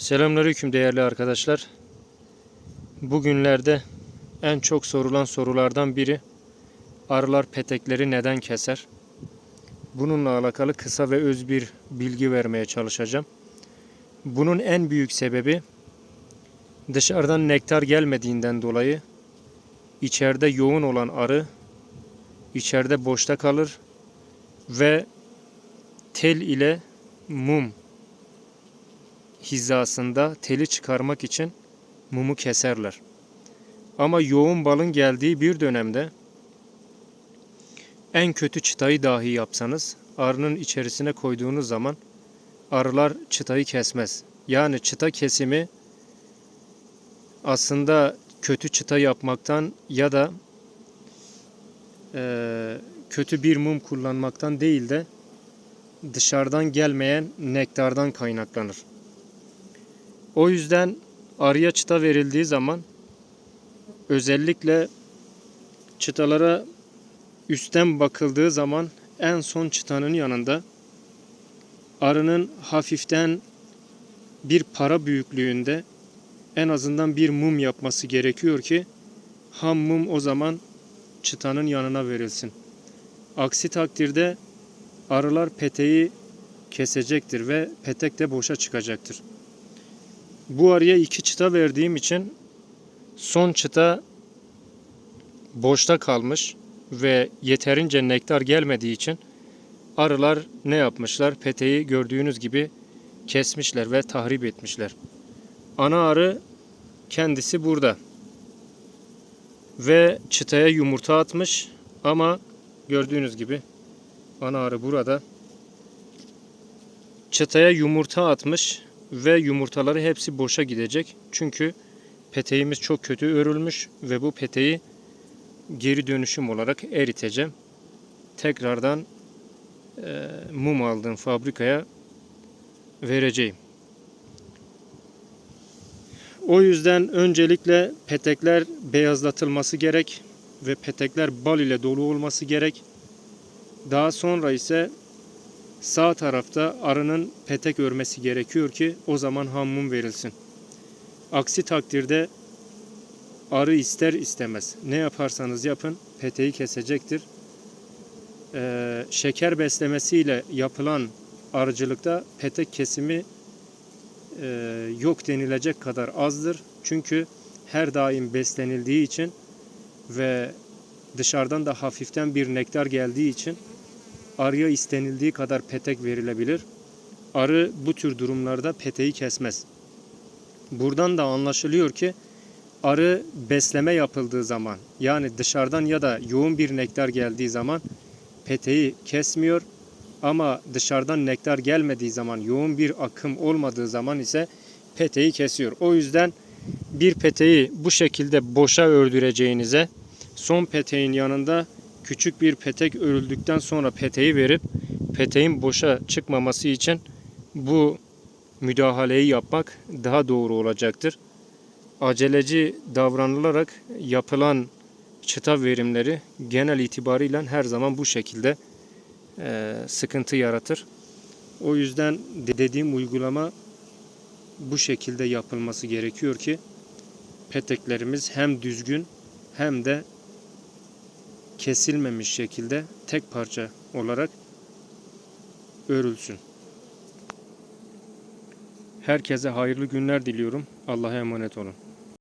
Selamünaleyküm değerli arkadaşlar. Bugünlerde en çok sorulan sorulardan biri arılar petekleri neden keser? Bununla alakalı kısa ve öz bir bilgi vermeye çalışacağım. Bunun en büyük sebebi dışarıdan nektar gelmediğinden dolayı içeride yoğun olan arı içeride boşta kalır ve tel ile mum hizasında teli çıkarmak için mumu keserler. Ama yoğun balın geldiği bir dönemde en kötü çıtayı dahi yapsanız arının içerisine koyduğunuz zaman arılar çıtayı kesmez. Yani çıta kesimi aslında kötü çıta yapmaktan ya da eee, kötü bir mum kullanmaktan değil de dışarıdan gelmeyen nektardan kaynaklanır. O yüzden arıya çıta verildiği zaman özellikle çıtalara üstten bakıldığı zaman en son çıtanın yanında arının hafiften bir para büyüklüğünde en azından bir mum yapması gerekiyor ki ham mum o zaman çıtanın yanına verilsin. Aksi takdirde arılar peteği kesecektir ve petek de boşa çıkacaktır. Bu arıya iki çıta verdiğim için son çıta boşta kalmış ve yeterince nektar gelmediği için arılar ne yapmışlar? Peteği gördüğünüz gibi kesmişler ve tahrip etmişler. Ana arı kendisi burada. Ve çıtaya yumurta atmış ama gördüğünüz gibi ana arı burada. Çıtaya yumurta atmış ve yumurtaları hepsi boşa gidecek. Çünkü peteğimiz çok kötü örülmüş ve bu peteği geri dönüşüm olarak eriteceğim. Tekrardan e, mum aldığım fabrikaya vereceğim. O yüzden öncelikle petekler beyazlatılması gerek ve petekler bal ile dolu olması gerek. Daha sonra ise sağ tarafta arının petek örmesi gerekiyor ki o zaman ham mum verilsin. Aksi takdirde arı ister istemez ne yaparsanız yapın peteği kesecektir. Ee, şeker beslemesiyle yapılan arıcılıkta petek kesimi e, yok denilecek kadar azdır. Çünkü her daim beslenildiği için ve dışarıdan da hafiften bir nektar geldiği için arıya istenildiği kadar petek verilebilir. Arı bu tür durumlarda peteği kesmez. Buradan da anlaşılıyor ki arı besleme yapıldığı zaman yani dışarıdan ya da yoğun bir nektar geldiği zaman peteği kesmiyor ama dışarıdan nektar gelmediği zaman yoğun bir akım olmadığı zaman ise peteği kesiyor. O yüzden bir peteği bu şekilde boşa ördüreceğinize son peteğin yanında küçük bir petek örüldükten sonra peteği verip peteğin boşa çıkmaması için bu müdahaleyi yapmak daha doğru olacaktır. Aceleci davranılarak yapılan çıta verimleri genel itibariyle her zaman bu şekilde e, sıkıntı yaratır. O yüzden de- dediğim uygulama bu şekilde yapılması gerekiyor ki peteklerimiz hem düzgün hem de kesilmemiş şekilde tek parça olarak örülsün. Herkese hayırlı günler diliyorum. Allah'a emanet olun.